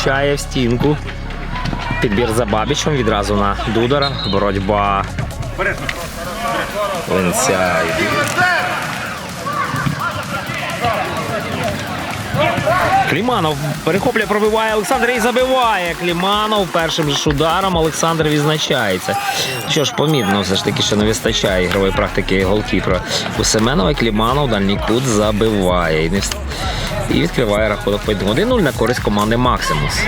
влучає в стінку. Підбір за Бабічем відразу на Дудара. Боротьба. Ленця. Кліманов перехоплює, пробиває Олександр і забиває. Кліманов першим ж ударом Олександр відзначається. Що ж, помітно, все ж таки, що не вистачає ігрової практики голкіпера. У Семенова Кліманов дальній кут забиває. І, не і відкриває рахунок поєдинку. 1-0 на користь команди Максимус.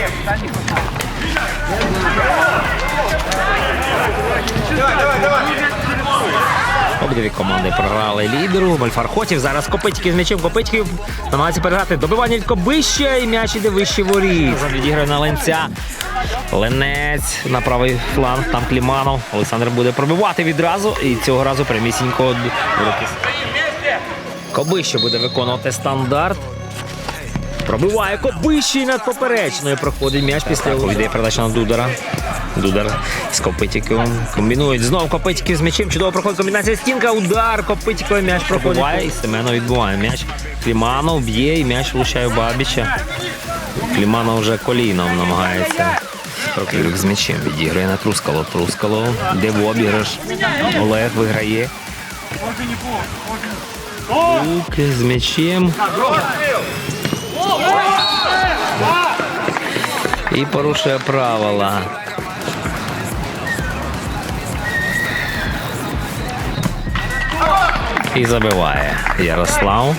Обидві команди програли лідеру. Мальфархотів. Зараз Копитьків з м'ячем. Копитьків намагається переграти. Добивання від Кобища і м'яч іде вище воріт. Відіграє на Ленця. Ленець на правий фланг. Там Кліманов. Олександр буде пробивати відразу. І цього разу прямісінько. Кобище буде виконувати стандарт. Пробиває Кобище над поперечною проходить м'яч після йде передача на Дудара. Дудар з Копитіком комбінують. Знову Копитіків з м'ячем. Чудово проходить комбінація стінка. Удар. Копитіковий м'яч проходить. І Семенов відбуває м'яч. Кліманов б'є і м'яч влучає Бабіча. Кліманов вже коліном намагається. Проклюк з м'ячем відіграє на Трускало. Трускало. Де в обіграш. Олег виграє. Лук з м'ячем. І порушує правила. І забиває Ярослав.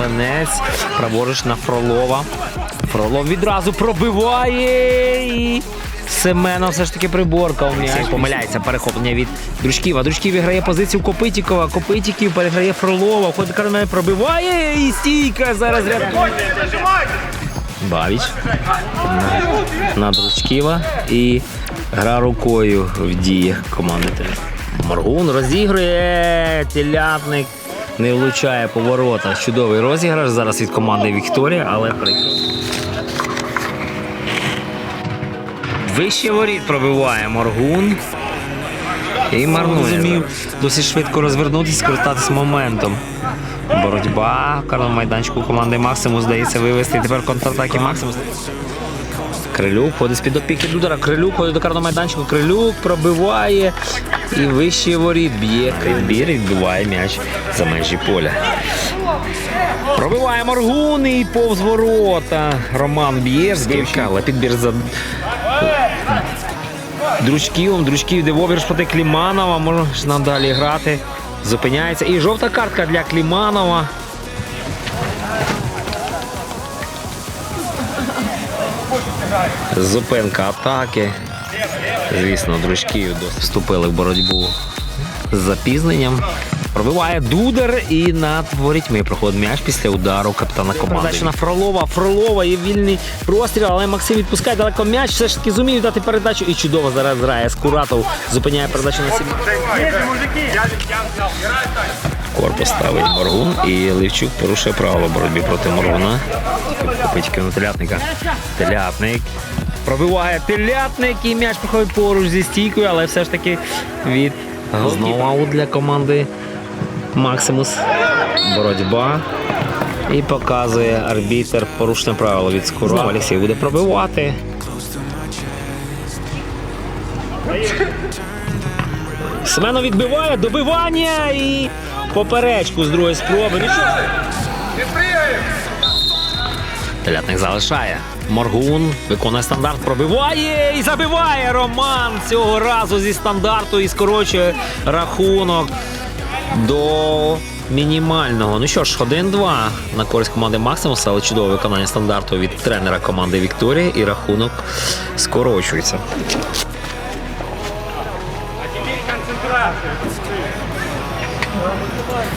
Ленець. Праворуч на Фролова. Фролов відразу пробиває. І Семенов все ж таки приборкав м'яч. Помиляється перехоплення від Дружківа. Дружків грає позицію Копитікова. Копитіків переграє Фролова. Входить Кармен пробиває. І стійка зараз рятує. Бавіч на, на Дручківа і гра рукою в діях команди. Моргун розігрує телятник. Не влучає по воротах. Чудовий розіграш зараз від команди Вікторія, але прикро. Вище воріт пробиває Моргун. І марнує. Зумів досить швидко розвернутися, скористатися моментом. Боротьба в майданчику команди Максимус здається вивести. Тепер контратаки Максимус. Крилюк ходить з-під опіки Дудара. Крилюк ходить до карного майданчику. Крилюк пробиває і вище воріт б'є. Підбір і відбиває м'яч за межі поля. Пробиває Моргун і повз ворота. Роман б'є, але підбір за Дручківом. Дручків йде в обірш проти Кліманова. Можна далі грати. Зупиняється. І жовта картка для Кліманова. Зупинка атаки. Звісно, дружків вступили в боротьбу з запізненням. Пробиває Дудар і над ворітьми проходить м'яч після удару капітана команди. Передача на Фролова. Фролова є вільний простріл, але Максим відпускає далеко м'яч. Все ж таки зумів дати передачу і чудово зараз грає. Скуратов зупиняє передачу на Сім'я. Корпус ставить Моргун і Левчук порушує правила боротьби проти Моргуна. Копички на телятника. Телятник. Пробиває телятник і м'яч проходить поруч зі стійкою, але все ж таки від знову аут для команди Максимус. Боротьба. І показує арбітер порушне правило від Скурова. Олексій буде пробивати. Семенов відбиває, добивання і поперечку з другої спроби. Ну що? Телятник залишає. Моргун виконує стандарт, пробиває і забиває Роман цього разу зі стандарту і скорочує рахунок до мінімального. Ну що ж, 1-2 на користь команди Максимуса, але чудове виконання стандарту від тренера команди Вікторія і рахунок скорочується.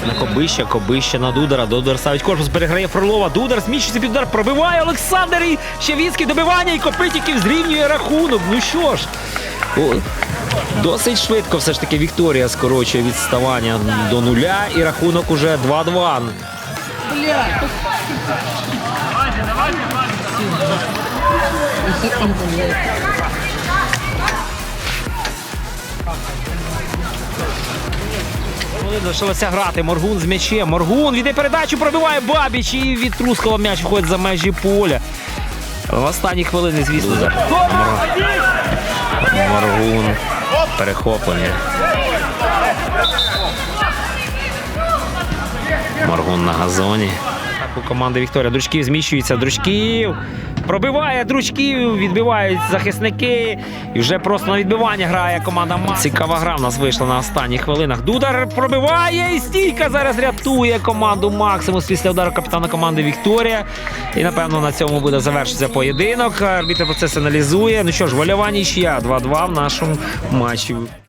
На Кобища, Кобища на Дудара. Дудар ставить корпус, переграє Фролова. Дудар зміщується під удар, пробиває Олександр і Щавінський добивання і Копитіків зрівнює рахунок. Ну що ж, досить швидко все ж таки Вікторія скорочує відставання до нуля і рахунок уже 2-2. Залишилося грати. Моргун з м'ячем. Моргун віде передачу, пробиває Бабіч і від Трускова м'яч виходить за межі поля. В останні хвилини, звісно, за Моргун. Перехоплення. Моргун на газоні. Так, у команди Вікторія. Дручків зміщується. Дручків. Пробиває дручків, відбивають захисники. І вже просто на відбивання грає команда Макс. Цікава гра в нас вийшла на останніх хвилинах. Дудар пробиває і стійка зараз рятує команду Максимус після удару капітана команди Вікторія. І напевно на цьому буде завершитися поєдинок. Арбітр процес аналізує. Ну що ж, вольова нічия 2-2 в нашому матчі.